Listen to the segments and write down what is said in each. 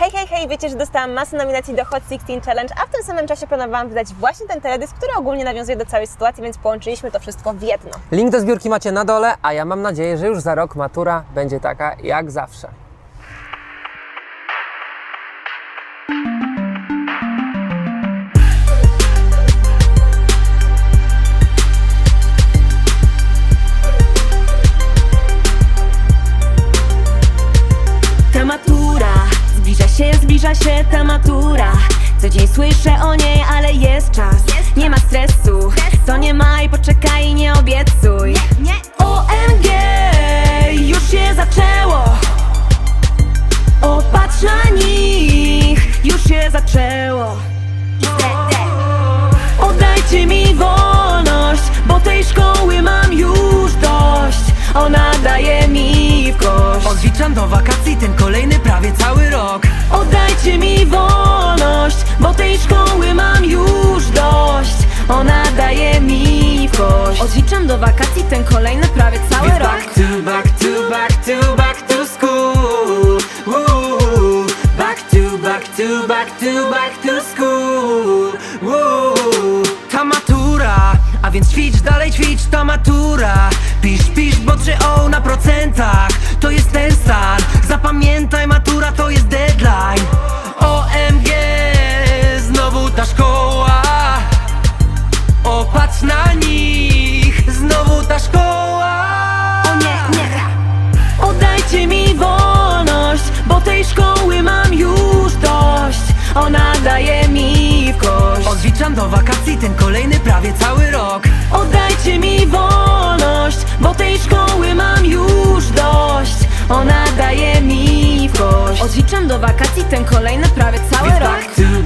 Hej, hej, hej, wiecie, że dostałam masę nominacji do Hot 16 Challenge, a w tym samym czasie planowałam wydać właśnie ten teledysk, który ogólnie nawiązuje do całej sytuacji, więc połączyliśmy to wszystko w jedno. Link do zbiórki macie na dole, a ja mam nadzieję, że już za rok matura będzie taka jak zawsze. Zbliża się ta matura. Co dzień słyszę o niej, ale jest czas. Nie ma stresu, to nie maj, poczekaj, nie obiecuj. OMG, już się zaczęło. O, patrz na nich, już się zaczęło. Oddajcie mi wolność, bo tej szkoły mam już dość. Ona daje mi w kość. Odliczam do wakacji ten kolejny prawie cały rok Oddajcie mi wolność, bo tej szkoły mam już dość. Ona daje mi w kość. Odliczam do wakacji ten kolejny prawie cały Więc rok. back to back to back to back to school. Woo. Back to back to back to back to school. Woo. Ta matura, a więc ćwicz dalej ćwicz ta matura. Pisz, pisz, bo o na procentach. To jest ten stan. Zapamiętaj matura to jest wakacji ten kolejny prawie cały Więc rok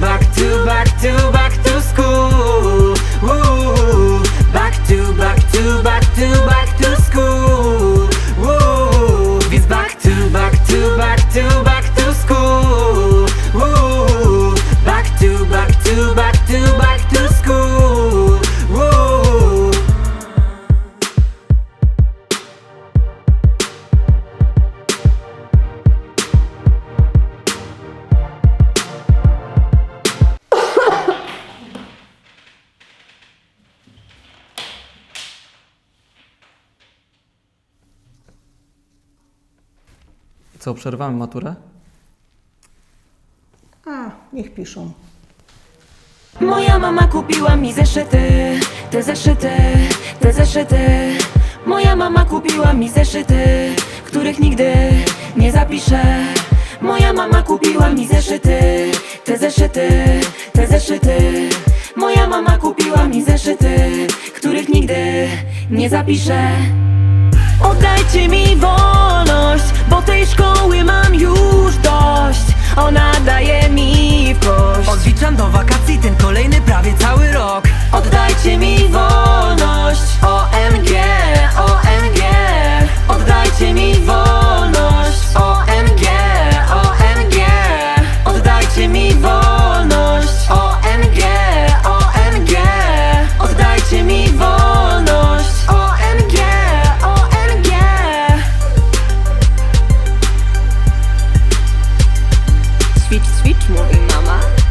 Co, przerwamy maturę? A, niech piszą. Moja mama kupiła mi zeszyty, te zeszyty, te zeszyty Moja mama kupiła mi zeszyty, których nigdy nie zapiszę Moja mama kupiła mi zeszyty, te zeszyty, te zeszyty Moja mama kupiła mi zeszyty, których nigdy nie zapiszę Oddajcie mi wolność, bo tej szkoły mam już Moving, mama.